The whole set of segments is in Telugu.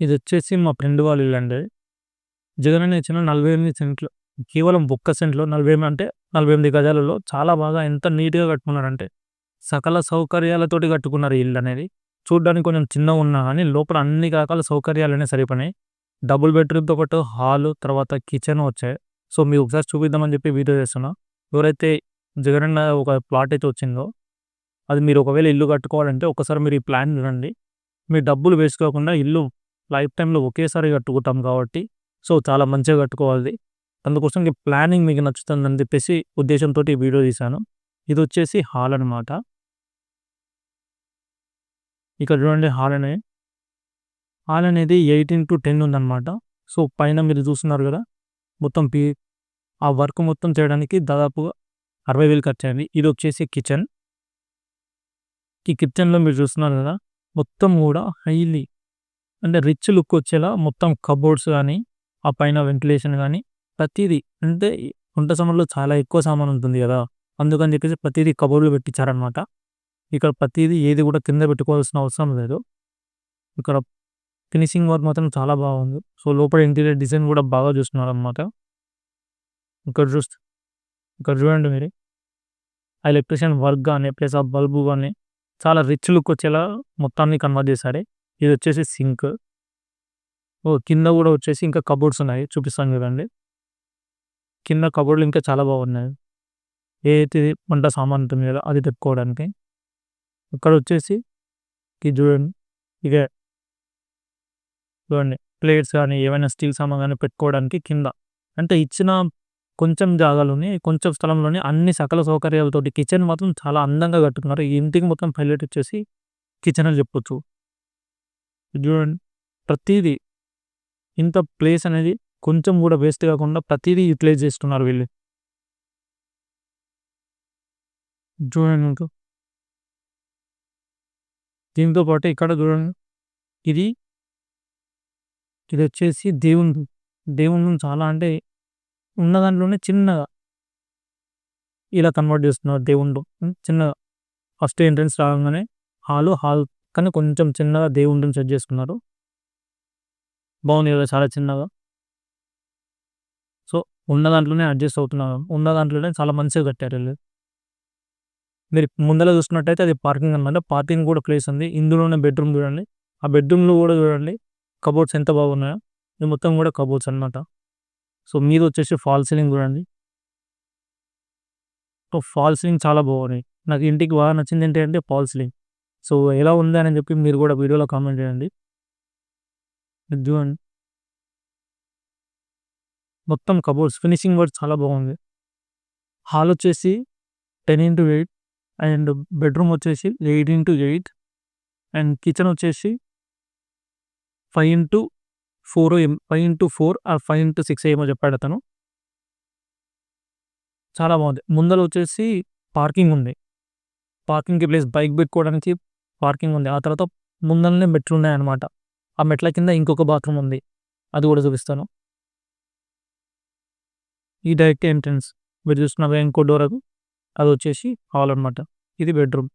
ఇది వచ్చేసి మా ఫ్రెండ్ వాళ్ళ ఇల్లు అండి. జగన్ ఇచ్చిన నలభై ఎనిమిది సెంట్లు కేవలం ఒక్క సెంట్లో నలభై ఎనిమిది అంటే నలభై ఎనిమిది గజాలలో చాలా బాగా ఎంత నీట్గా కట్టుకున్నారంటే సకల సౌకర్యాలతోటి కట్టుకున్నారు ఇల్లు అనేది. చూడడానికి కొంచెం చిన్నగా ఉన్నా కానీ లోపల అన్ని రకాల సౌకర్యాలనే సరిపోయినాయి. డబుల్ బెడ్రూమ్తో పాటు హాల్ తర్వాత కిచెన్ వచ్చాయి. సో మీకు ఒకసారి చూపిద్దామని చెప్పి వీడియో చేస్తున్నా. ఎవరైతే జగన్ ఒక ప్లాట్ అయితే వచ్చిందో అది మీరు ఒకవేళ ఇల్లు కట్టుకోవాలంటే ఒకసారి మీరు ఈ ప్లాన్ చూడండి. మీ డబ్బులు వేసుకోకుండా ఇల్లు లైఫ్ టైంలో ఒకేసారి కట్టుకుంటాం కాబట్టి సో చాలా మంచిగా కట్టుకోవాలి. అందుకోసం ఈ ప్లానింగ్ మీకు నచ్చుతుందని చెప్పేసి ఉద్దేశంతో ఈ వీడియో తీశాను. ఇది వచ్చేసి హాల్ అనమాట ఇక్కడ చూడండి హాల్ అనే. హాల్ అనేది ఎయిటీన్ టు టెన్ ఉందన్నమాట. సో పైన మీరు చూస్తున్నారు కదా మొత్తం పీ ఆ వర్క్ మొత్తం చేయడానికి దాదాపుగా అరవై వేలు ఖర్చు అయింది. ఇది వచ్చేసి కిచెన్. ఈ కిచెన్లో మీరు చూస్తున్నారు కదా మొత్తం కూడా హైలీ అంటే రిచ్ లుక్ వచ్చేలా మొత్తం కబోర్డ్స్ కానీ ఆ పైన వెంటిలేషన్ కానీ ప్రతిదీ అంటే వంట సామాన్లో చాలా ఎక్కువ సామాన్ ఉంటుంది కదా. అందుకని చెప్పేసి ప్రతిదీ కబోర్డ్లు పెట్టించారనమాట ఇక్కడ ప్రతిదీ ఏది కూడా కింద పెట్టుకోవాల్సిన అవసరం లేదు. ఇక్కడ ఫినిషింగ్ వర్క్ మాత్రం చాలా బాగుంది. సో లోపల ఇంటీరియర్ డిజైన్ కూడా బాగా చూస్తున్నారు అనమాట ఇక్కడ చూస్తే ఇక్కడ చూడండి మీరు. ఆ ఎలక్ట్రిషియన్ వర్క్ కానీ ప్లస్ ఆ బల్బు కానీ చాలా రిచ్ లుక్ వచ్చేలా మొత్తాన్ని కన్వర్ట్ చేశారు. ఇది వచ్చేసి సింక్. ఓ కింద కూడా వచ్చేసి ఇంకా కబోర్డ్స్ ఉన్నాయి. చూపిస్తాను కదండి కింద కబోర్డ్లు ఇంకా చాలా బాగున్నాయి. ఏది వంట సామాన్ ఉంటుంది కదా అది తెప్పుకోవడానికి. ఇక్కడ వచ్చేసి ఇది చూడండి ఇదే చూడండి ప్లేట్స్ కానీ ఏమైనా స్టీల్ సామాన్ కానీ పెట్టుకోవడానికి కింద. అంటే ఇచ్చిన కొంచెం జాగాలోని కొంచెం స్థలంలోని అన్ని సకల సౌకర్యాలతోటి కిచెన్ మాత్రం చాలా అందంగా కట్టుకున్నారు. ఈ ఇంటికి మొత్తం హైలైట్ వచ్చేసి కిచెన్ అని చెప్పొచ్చు. చూడండి. ప్రతిదీ ఇంత ప్లేస్ అనేది కొంచెం కూడా వేస్ట్ కాకుండా ప్రతిదీ యూటిలైజ్ చేస్తున్నారు వీళ్ళు. చూడండి ఇంకా దీంతో పాటు ఇక్కడ చూడండి. ఇది ఇది వచ్చేసి దేవుని దేవుని చాలా అంటే ఉన్న దాంట్లోనే చిన్నగా ఇలా కన్వర్ట్ చేస్తున్నారు దేవుళ్ళు. చిన్నగా. ఫస్ట్ ఎంట్రన్స్ రాగానే హాలు హాల్ కానీ కొంచెం చిన్నగా దేవుడిని సెట్ చేసుకున్నారు. బాగుంది కదా చాలా చిన్నగా. సో ఉన్న దాంట్లోనే అడ్జస్ట్ అవుతున్నారు. ఉన్న దాంట్లోనే చాలా మంచిగా కట్టారు వీళ్ళు. మీరు ముందర చూసుకున్నట్టయితే అది పార్కింగ్ అనమాట పార్కింగ్ కూడా ప్లేస్ ఉంది. ఇందులోనే బెడ్రూమ్ చూడండి. ఆ బెడ్రూమ్లో కూడా చూడండి. కబోర్డ్స్ ఎంత బాగున్నాయో. ఇది మొత్తం కూడా కబోర్డ్స్ అనమాట సో మీద వచ్చేసి ఫాల్ సీలింగ్ చూడండి. సో ఫాల్ సీలింగ్ చాలా బాగున్నాయి నాకు ఇంటికి బాగా నచ్చింది ఏంటంటే ఫాల్ సీలింగ్ సో ఎలా ఉంది అని చెప్పి మీరు కూడా వీడియోలో కామెంట్ చేయండి. చూడండి మొత్తం కబోర్డ్స్ ఫినిషింగ్ వర్క్ చాలా బాగుంది. హాల్ వచ్చేసి ten into eight and bedroom వచ్చేసి eight into eight and kitchen వచ్చేసి five into four um five into four ఆ ఫైవ్ ఇంటూ సిక్స్ ఏమో చెప్పాడు అతను. చాలా బాగుంది. ముందర వచ్చేసి పార్కింగ్ ఉంది. పార్కింగ్కి ప్లేస్ బైక్ పెట్టుకోవడానికి పార్కింగ్ ఉంది. ఆ తర్వాత ముందరనే మెట్లు ఉన్నాయన్నమాట. ఆ మెట్ల కింద ఇంకొక బాత్రూమ్ ఉంది. అది కూడా చూపిస్తాను. ఈ డైరెక్ట్ ఎంట్రన్స్. మీరు చూస్తున్నారు ఇంకో డోరకు అది వచ్చేసి హాల్ అనమాట ఇది బెడ్రూమ్.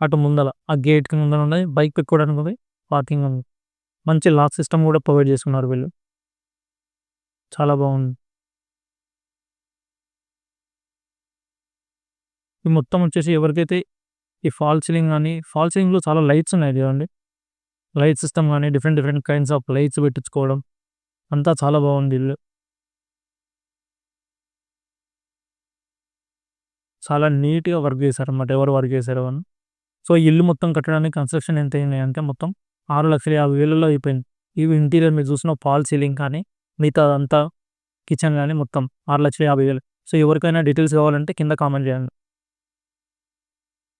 అటు ముందల. ఆ గేట్కి ముందర ఉన్నది. బైక్ పెట్టుకోవడానికి ఉంది. పార్కింగ్ ఉంది. మంచి లాక్ సిస్టమ్ కూడా ప్రొవైడ్ చేసుకున్నారు వీళ్ళు. చాలా బాగుంది. ఈ మొత్తం వచ్చేసి ఎవరికైతే ఈ ఫాల్ సీలింగ్ కానీ ఫాల్ సీలింగ్లో చాలా లైట్స్ ఉన్నాయి చూడండి. లైట్ సిస్టమ్ కానీ different different kinds of lights పెట్టించుకోవడం అంతా చాలా బాగుంది ఇల్లు. చాలా నీట్గా వర్క్ చేశారు అన్నమాట ఎవరు వర్క్ చేశారు అని. సో ఇల్లు మొత్తం కట్టడానికి కన్స్ట్రక్షన్ ఎంత అయింది అంటే మొత్తం ఆరు లక్షల యాభై వేలలో అయిపోయింది. ఇవి ఇంటీరియర్ మీరు చూసిన ఫాల్ సీలింగ్ కానీ మిగతా అంతా కిచెన్ కానీ మొత్తం ఆరు లక్షల యాభై వేలు. సో ఎవరికైనా డీటెయిల్స్ కావాలంటే కింద కామెంట్ చేయండి.